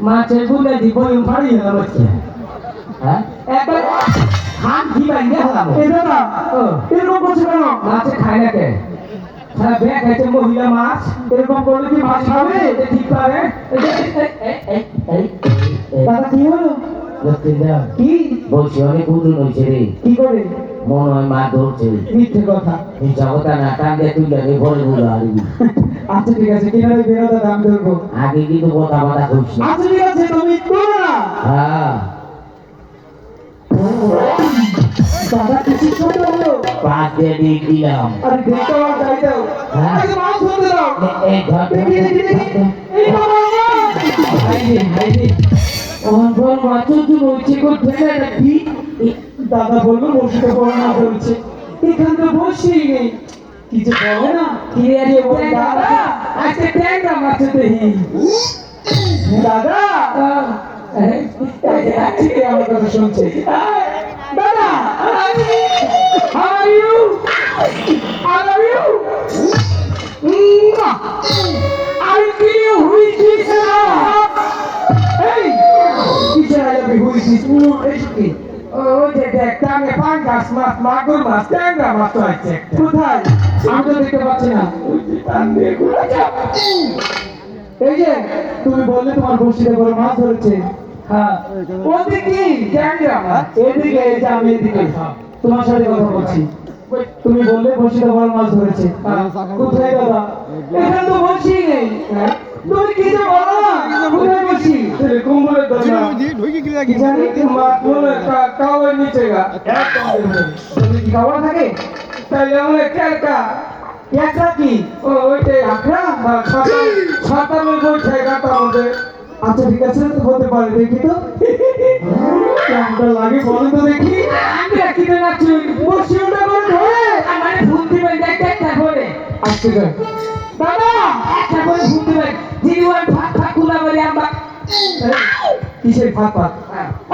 মাছের বুলে দিব ফাড়ি হলাম হ্যাঁ একবার খান কি বাইন্দে হলাম এই না এরকম করছে কেন? মাছে খায় না কে? সারা ব্যাগ খাইছে মহিলা মাছ। এরকম করলে কি মাছ খাবে? এটা ঠিক পারে দাদা কি হলো? কি? বলছি অনেক উঠুন হয়েছে রে। কি করে? মনে হয় মা ধরছে। মিথ্যে কথা। এই জগতা না টান দিয়ে তুই জানি ভরে ভরে আরবি আচ্ছা ঠিক আছে কিনারে বেরো দাদা আমি ধরবো। আগে কিন্তু কথা বাধা করিস না। আচ্ছা ঠিক আছে তুমি করো না হ্যাঁ। দাদা কিছু ছোট হলো পাঁচ দিয়ে দিয়ে দিলাম। আরে দেখতে আমার যাই দাও। হ্যাঁ। মাছ ধরতে দাও। এই ধর ধর, দেখি দেখি দেখি। ধর, এই বাবা আমার ওর বল মাছ তো রয়েছে কো দাদা বলল বসিতে পড়া না ধরছে এখানে তো বসেই নেই। কিছু বলে না? কি রে ওই দাদা! আজকে ট্যাংরা মাছ দেহি দাদা! এই ঠিক আমার কথা শুনছে। দাদা you how are you I feel you who is this এই কিসের আলাপি কি ওই যে দেখতে আমি পাঙ্গাস মাছ মাগুর মাছ ট্যাংরা মাছ তো আছে কোথায় আমি তো দেখতে পাচ্ছি না এই যে তুমি বললে তোমার বসিতে বড় মাছ ধরেছে। হ্যাঁ ওদিকে ট্যাংরা মাছ এদিকে এই যে আমি এদিকে তোমার সাথে কথা বলছি তুমি বললে বসিতে বড় মাছ ধরেছে কোথায় দাদা? এখানে তো বসি নেই। তুমি কি যে বলো কি? কাওয়ার নিচে গা। তুমি কি খাবার থাকে? তাইলে আমরা কেলকা একটা কি? ও ওইটাই আখড়া ছাতা। ছাতা মে বসে গাতা মধ্যে। আচ্ছা ঠিক আছে তো হতে পারে দেখি তো। কেমনটা লাগে বলো তো দেখি। আমি রাখি না চুই বসে ওটা করে ধরে। আমারে ফোন দিবে একটা একটা করে আচ্ছা দাদা একটা করে ফোন দিবে যিনি ওই ভাত ভাত কুলা বলে আমরা কিসের ভাত ভাত?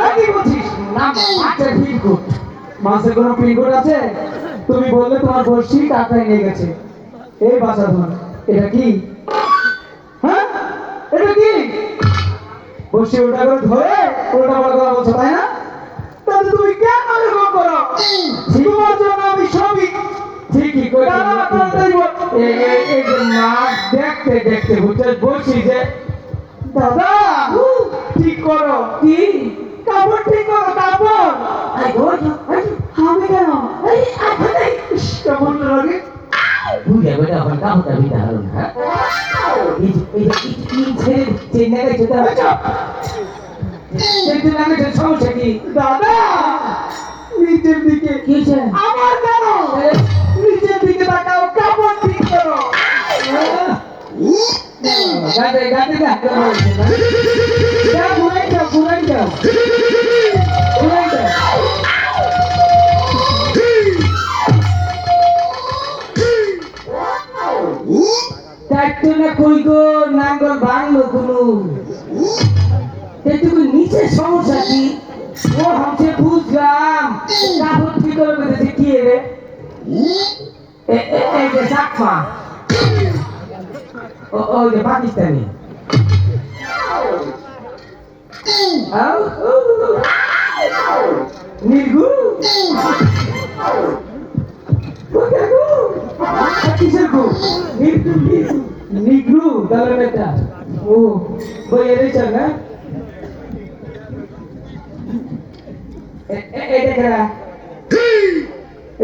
আর কি বলছিস? না আচ্ছা ঠিক গুড মাছের কোনো পিনকোড আছে? তুমি বললে তোমার বর্ষি টাকায় নিয়ে গেছে। এই বাসা ধন এটা কি? হ্যাঁ? এটা কি? বর্ষি ওটা করে ধরে ওটা বড় কথা বলছো তাই না? তাহলে তুমি কেন এরকম করো? তোমার জন্য আমি সবই ঠিকই করে। এই যে মাছ দেখতে দেখতে বুঝছিস বলছি যে দাদা ঠিক করো কি? কাপড় ঠিক করো কাপড় আমি কেন? কেমন লাগে? বুঝে বেটা এখন কাহতা বিটা হলো না হ্যাঁ? এই এই যে চেন্নাই গেছে তা সেদিন আমি যে সমস্যা কি? দাদা নিচের দিকে আমার কেন? নিচের দিকে তাকাও। গাতে গাতে যাও ঘুরাই যাও ঘুরাই যাও ঘুরাই যাও ট্রাক্টর না কই গো নাঙ্গল ভাঙলো কোনো এটুকু নিচে সমস্যা কি ও হামছে বুঝলাম কাপড় ঠিক করে বেঁধেছে কি রে এই যে চাকমা ও ওই যে পাকিস্তানি আও, ও, নির্গু কোথায় গো? আর কিসের গো? নির্গু, নির্গু। নিগ্রু দলের একটা ও বই এড়েছে না এ- এ- এটা কারা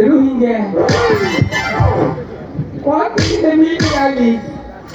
রোহিঙ্গা কোন কিসে মিলতে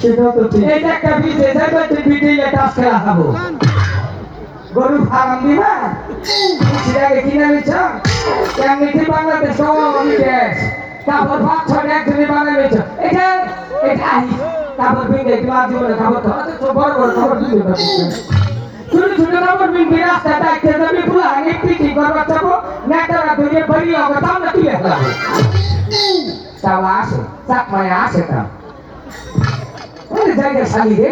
সেটাও তো ঠিক। এইটা একটা বিটে যাবে তুই বিটে টাস খেলা খাব। গরু ফার্ম দিবা? সেটাকে কিনে নিচ্ছ এমনিতে বাংলাদেশ দেশ তারপর ভাত ছড়ে একজনে বানাবেছ এটা এটা আহি তারপর বিন্দে তোমার জীবনে খাবার তো বড় বড় খাবার বিন্দে ছোট ছোট কাপড় বিন্দে রাস্তা ডাকতে যাবি, পুরো আগে পিটি করে নিয়ে বাইরে হবে তাও তুলে ফেলাবো। তাও আসে চাক মানে আসে তাও। ওই জায়গায় শালি রে।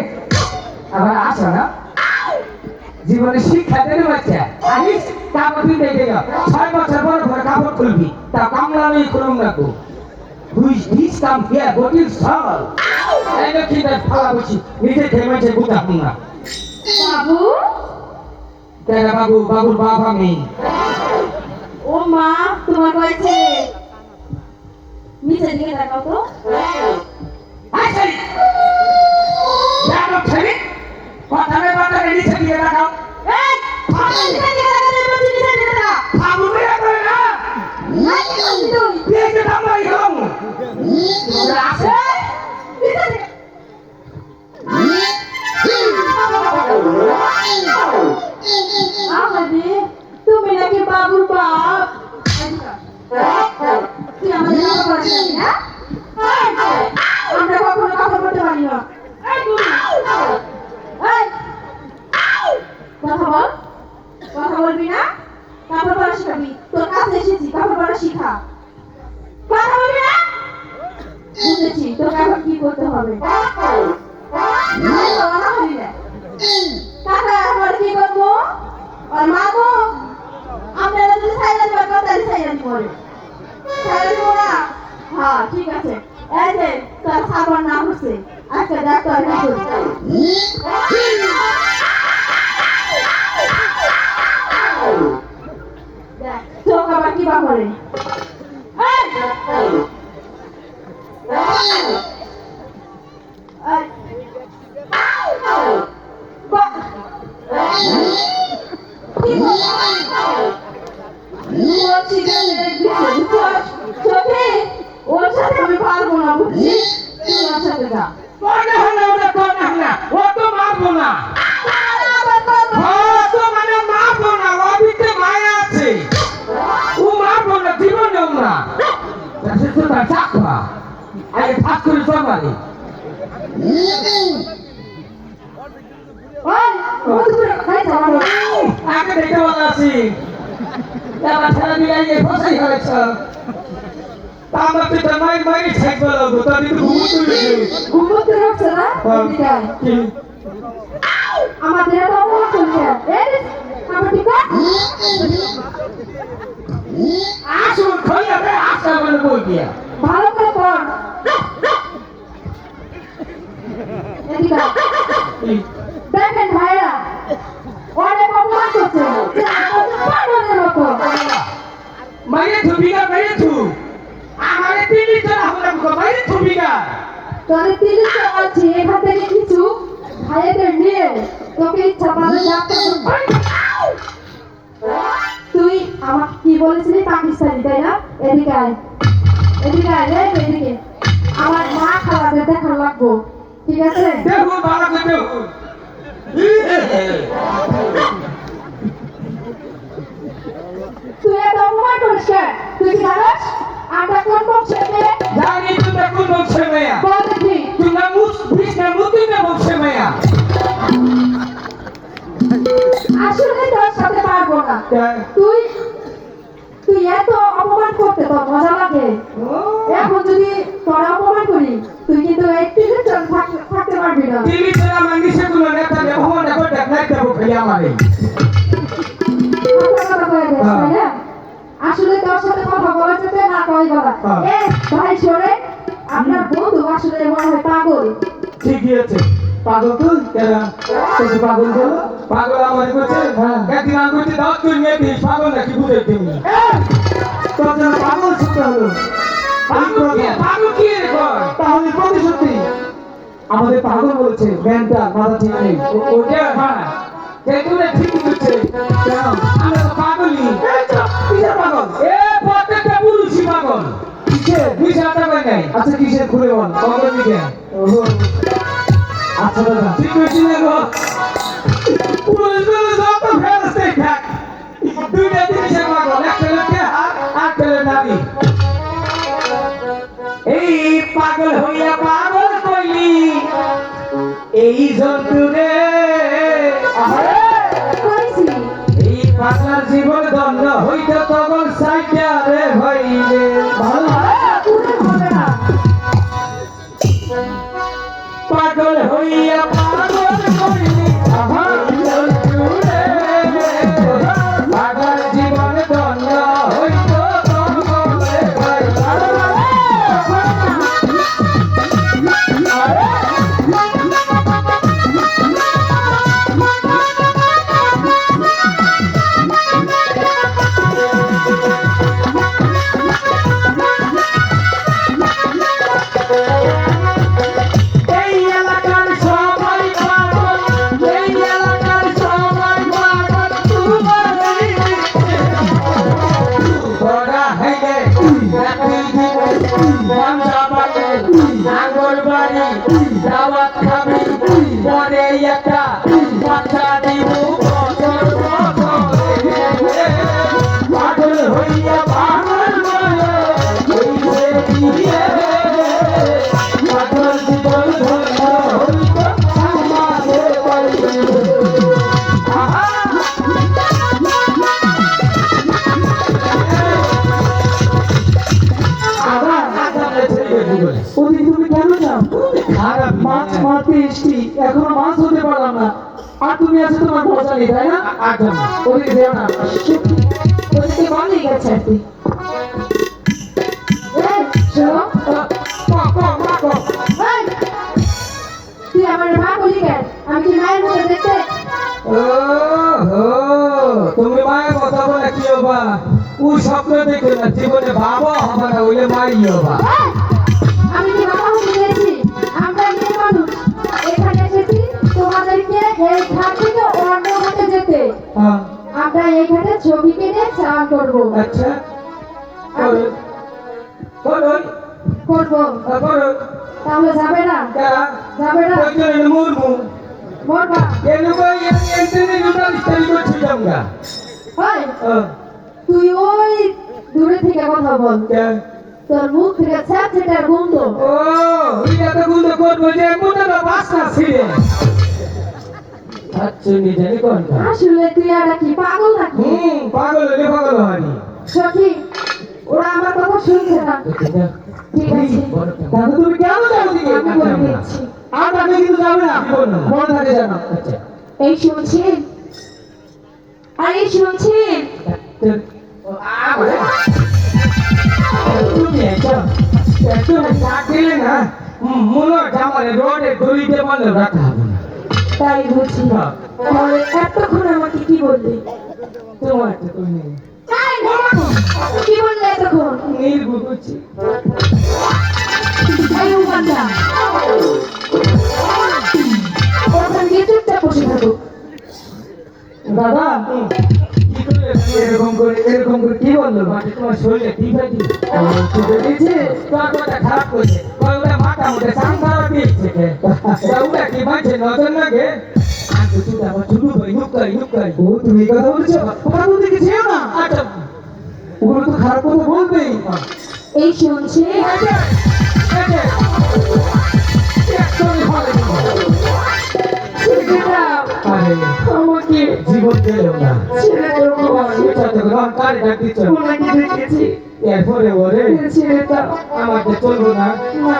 আবার আসো না। জীবনে শিক্ষা দেবে বাচ্চা। আহিস কাপড় কিনতে গেল ছয় বছর পরে ঘরে কাপড় খুলবি তা কামলা নেই খুলুম না তো who's this come here is Saul. এই লক্ষ্মী তার ফালা বসি। নিজে থেমেছে বুঝাম না। বাবু? তেরা বাবু? বাবুর বাপ আমি ও মা তোমার কয়েছে দিকে তাকাও তো। জানো ছেলে কথা নেই কথা নেই নিচে দিয়ে রাখাও এই বাবু মেয়ে করে না সাবার নাম হচ্ছে আজকে ডাক্তার চোখ আবার কি বা করে আছি। এবার ছেড়ে দিয়ে এই ফসাই হয়েছ তা আমরা তো তো মাই মাই ছেক বলো গো তার কিন্তু ঘুম তুলেছে ঘুমোতে রাখছে না? এদিকে আয়। কি? আমাদের এত অপমান করছে। এই রে, আমার ঠিক আসুন খইয়া আসা বলে বই দিয়া। ভালো করে পড়। দেখেন ভাইরা মাইরে থুবিগা মাইরে থু। আমারে তিলি চলা হলাম গো মাইরে থুবিগা তোরে তিরিশ আছে এখান থেকে কিছু ভাইদের নিয়ে তোকে ইচ্ছা পালে তুই আমাকে কি বলেছিলি? পাকিস্তানি তাই না? এদিকে আয়। এদিকে আয় রে এদিকে। আমার মা খাওয়াবে দেখার লাগবো। ঠিক আছে? দেখুন ভালো করে দেখুন তুই এত অপমান করিস কেন? তুই কি জানিস আমরা কোন বংশের মেয়ে? জানি তুমি কোন বংশে মায়া। বল দেখি। তুমি না মুস বিশ না মুতি না বংশে মায়া। আসলে তোর সাথে পারব না। তুই তুই এত অপমান করতে তোর মজা লাগে। এখন যদি তোর অপমান করি তুই কিন্তু একটু চল থাকতে পারবি না। তিলি চলা মাঙ্গিসে কোন নেতা হো না কোটা নাই দেব খালি আমারে। কয়ে? আসলে তোর সাথে কথা বলা যেতে না কই বলা। হ্যাঁ। এ ভাই সরে আপনার বন্ধু আসলে মনে হয় পাগল। ঠিকই আছে। পাগল তুই কেন? তোকে পাগল বলো। পাগল আমার করছে একদিন আমি করতে দাও তুই নিয়ে দিস পাগল নাকি বুঝে তুমি তোর জন্য পাগল ছুটতে হলো। পাগল কি? তাহলে প্রতিশ্রুতি আমাদের পাগল বলেছে জ্ঞানটা মাথা ঠিক নেই। ওটা হ্যাঁ। যেগুলো ঠিক কেন আমরা তো তো, কিসের পাগল? এ প্রত্যেকটা পুরুষই পাগল। কিসের? দুই সাথে কই নাই আচ্ছা কিসের খুলে বল? পাগল দিকে। আচ্ছা দাদা ঠিক হয়েছি না গো? পুরুষগুলো যত ফেরস্তে থাক দুইটা জিনিসের পাগল একটা লোকে হাত আর পেলে নারী এই পাগল হইয়া পাগল কইলি এই জন্তুরে তুমি আছে তোমার ভরসা নেই তাই না? ওদিকে যেও না ওদিকে বলেই গেছে আর কি। এই, শোনো, এই, তুই আমার মা বলি কেন আমি কি মায়ের মতো দেখতে? ও হো তুমি মায়ের কথা বলে কি হবা? ও স্বপ্ন দেখে না জীবনে বাবা হবে না ওইলে মাই হবা। ছবি কেটে চান করব। আচ্ছা করো করো করব। করো তাহলে যাবে না? যাবে না? মরবা এনুগো এন্টনি নুডল স্টাইল করছি হয়? তুই ওই দূরে থেকে কথা বল। তোর মুখ থেকে ছ্যাপ ছেটার গন্ধ। ও এটা তো গুলো করব যে মুন্ডা বাসনা ছিড়ে আচ্ছা নিজে কোন আসলে তুই আর কি পাগল নাকি? হুম পাগল হলে পাগল হয়নি। সখী ওরা আমার কথা শুনছে না। ঠিক আছে। তুমি কেন যাও দিকে আমি বলে দিচ্ছি। আর তাকে কিন্তু যাবে না মনে থাকে জানো আচ্ছা। এই শুনছেন আর এই শুনছেন তুমি একটা একটু না মনে রোডে দড়িতে বাঁধলে রাখা হবে। তাই বুঝি তাহলে এতক্ষণ আমাকে কি বললি? তোমার তো তুমি কি বললে এতক্ষণ? নির্বুঝি এই উপানটা। ওখানে গিয়ে চুপচাপ বসে থাকো। দাদা কি এরকম করে এরকম করে কি বলল? তোমার শরীরে ঠিক আছে দিয়েছে কথা খারাপ করছে ওটা কি মানছে নজর লাগে? আমি তো আবার ছুটু করি নুক করি নুক করি। ও তুমি কথা বলছো? ওরা তো দিকে না। আচ্ছা ওগুলো তো খারাপ কথা বলবেই। এই শুনছে আচ্ছা আচ্ছা। না। আমাকে জীবন গেল না। ছেড়ে দাও এটা কারে ডাক দিচ্ছ ওনাকে দেখেছি। এরপরে ওরে ছেড়ে দাও আমাকে চলবো না। না।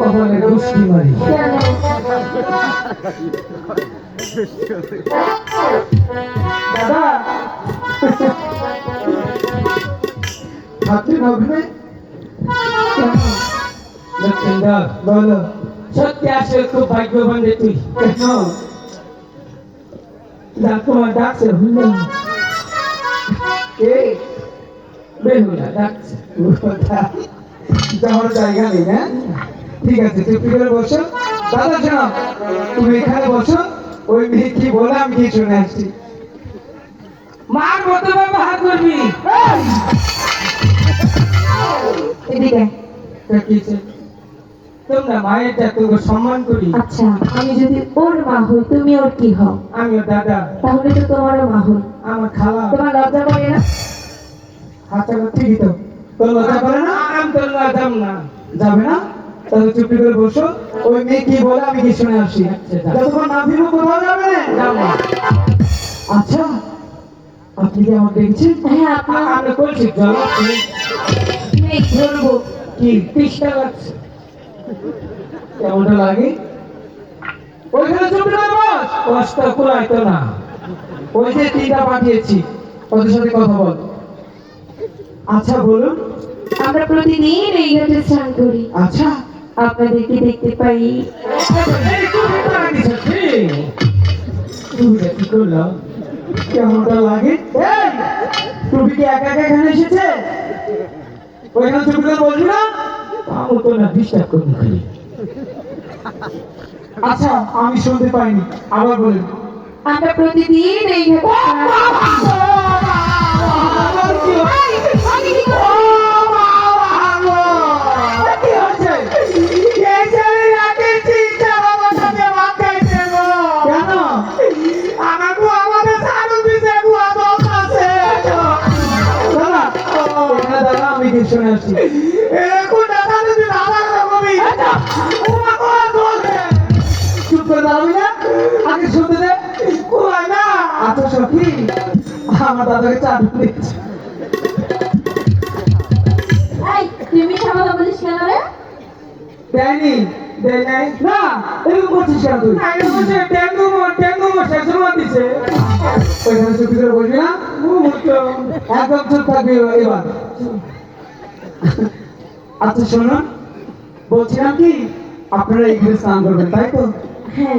ওখানে গুষ্টি মারি দাদা। হাতে নগরে লক্ষ্মীন্দর বলো। সত্যি আসলে খুব ভাগ্যবান রে তুই। ডাক তোমার ডাকছে ভুললাম কে বেহুলা ডাকছে। যাওয়ার জায়গা নেই হ্যাঁ? ঠিক আছে চুপি করে বসো। দাদা শোনো তুমি এখানে বসো। ওই মেয়ে কি বলে আমি কি শুনে আসছি। মার মতো ব্যবহার করবি এদিকে। তা কি তোমরা মায়েরটা তোকে সম্মান করি। আচ্ছা আমি যদি ওর মা হই তুমি ওর কি হও? আমিও দাদা। তাহলে তো তোমারও মা হই। আমার খালা। তোমার লজ্জা করে না? হাতটা ঠিকই তো। তোর লজ্জা করে না? আমি তো লাগাম না। যাবে না? তাহলে চুপি করে বসো। ওই মেয়ে কি বলে আমি কি শুনে আসি। যতক্ষণ না ফিরবো কোথাও যাবে? না আচ্ছা আপনি কি আমার দেখছেন? হ্যাঁ আপনার আমি বলছি জল ধরবো কি তৃষ্ণা লাগছে? কেমনটা লাগে? ওইখানে চুপি করে বস। কষ্ট কুলাইতো না। ওই যে তিনটা পাঠিয়েছি। ওদের সাথে কথা বল। আচ্ছা বলুন। আমরা প্রতিদিন এই ঘাটে স্নান করি। আচ্ছা। আপনাদেরকে দেখতে পাই। কি করল কেমনটা লাগে টুপি কি একা একা এখানে এসেছে ওইখানে চুপি করে বলবি না আমি তো না ডিস্টার্ব করব খালি আচ্ছা আমি শুনতে পাইনি। আবার বলুন। আমরা প্রতিদিন এই আমার দাদাকে চাট দিচ্ছে এই, তুই বলিস কেন রে? দেয়নি দেয় নাই। না এরকম করছিস কেন তুই? আরে বলছে ডেঙ্গু মো- ডেঙ্গু মশা দিছে। ওইখানে চুপি করে বসবি না? একদম চুপ থাকবি এবার আচ্ছা শুনুন বলছিলাম কি আপনারা এখানে স্নান করবেন তাই তো? হ্যাঁ।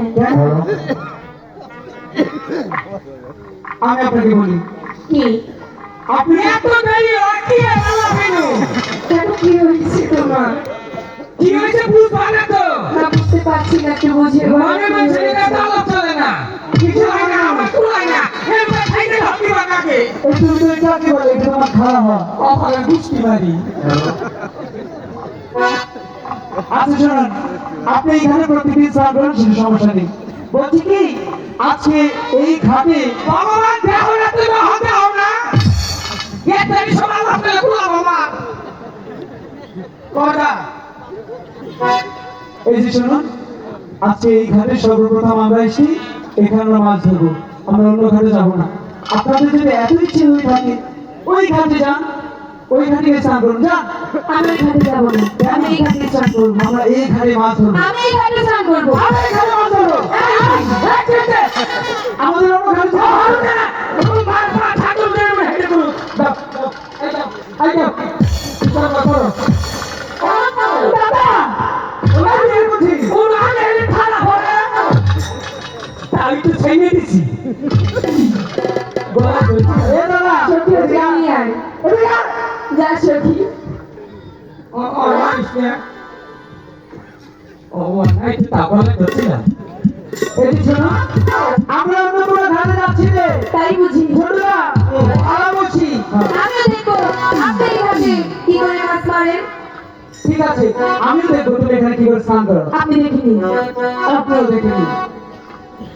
আমি আপনাকে বলি কি আপনি এত দেরি হয় কি আল্লাহ বিনু কেন কি হয়েছে তোমার? কি হয়েছে বুঝবা না তো? না বুঝতে পারছি না বুঝিয়ে বলো মনে কি বলছে হয়েছে। চলে না। কিছু হয় না আমার কুলাই না। এবার খাইতে ভাবি বানাকে এই তুমি তো কাকে বলে এটা তোমার খারাপ হয়। অফারে আচ্ছা শুনুন। আপনি এখানে প্রতিদিন সেটা সমস্যা নেই। বলছি কি আজকে এই ঘাটে। ভগবান না তুমি হতে হও না। কুলাম আমার। কথা এই যে শুনুন, আজকে এই ঘাটে সর্বপ্রথম আমরা এখানে মাছ ধরবো। আমরা অন্য ঘাটে যাব না। আপনাদের যদি এত ইচ্ছে হয়ে থাকে, ওই ঘাটে যান। ওই ঘাটে স্নান করুন যান আমি এই ঘাটে যাব না আমি এই ঘাটে স্নান করব আমরা এই ঘাটে মাছ ধরবো আমি এই ঘাটে স্নান করব আমি এখানে মাছ ধরবো এই, এই, এই, এই, এই, আমাদের অন্য ঘাটে ও, যাব না, তুমি মার, মার, ঠাকুর দিয়ে আমরা হেঁটে করুন। দাও, দাও, দাও, এই দাও। চলো, চলো। দাদা ওরা বিয়ে করছি। ওরা আগে খারাপ হবে। তাই তো ছেড়ে দিছি। যে শুনুন আমরা অন্য কোনো ঘাটে যাচ্ছি রে তাই বুঝি ছোটরা আরাম বলছি আমিও দেখব আপনি এই কি করে মাছ মারেন ঠিক আছে আমিও দেখব তুমি এখানে কি করে স্নান করো আপনি দেখিনি আপনিও দেখে নিন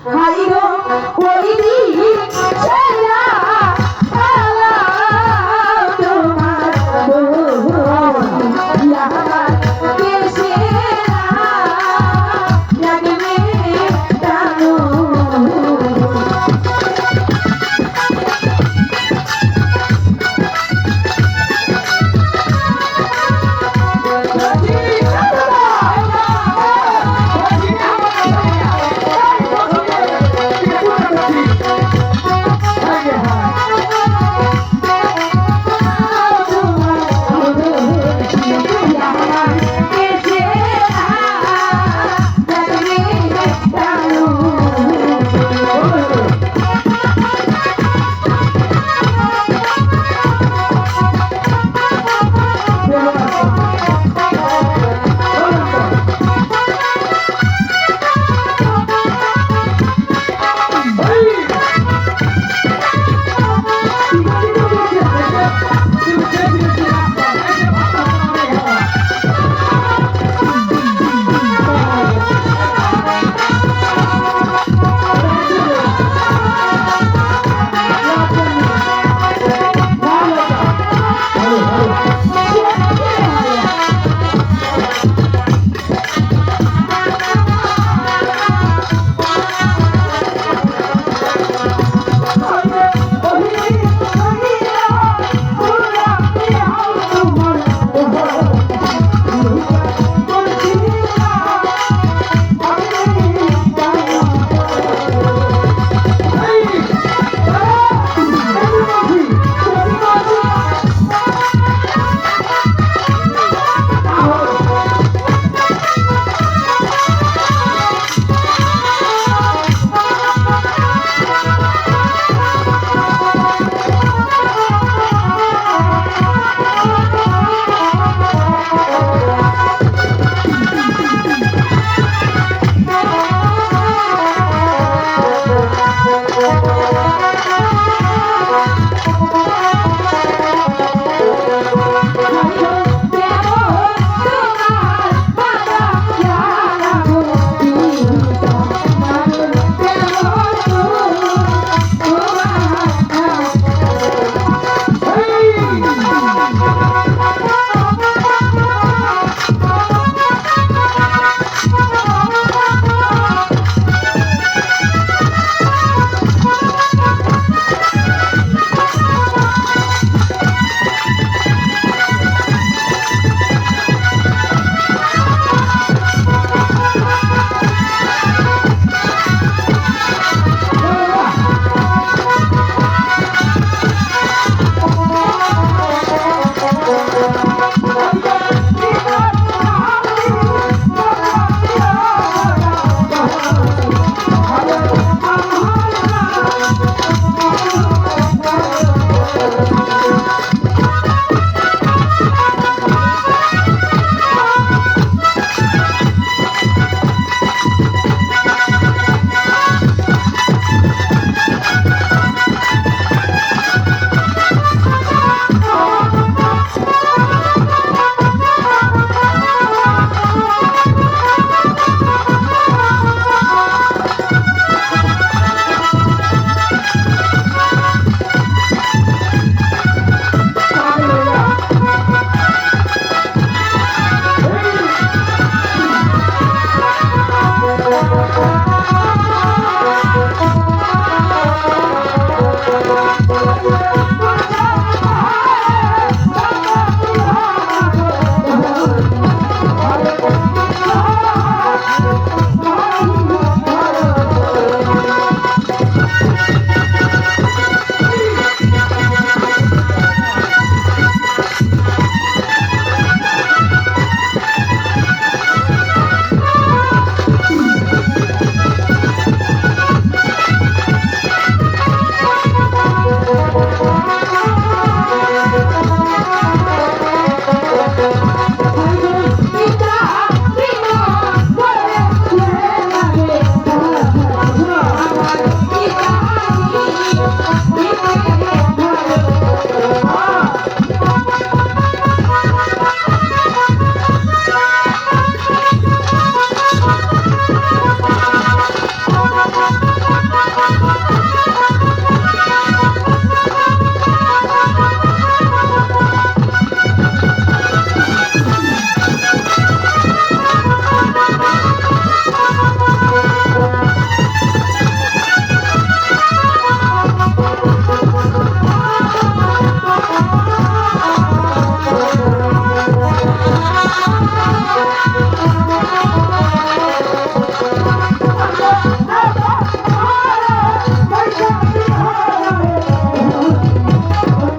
হাই গো ওই দিন ছেড়া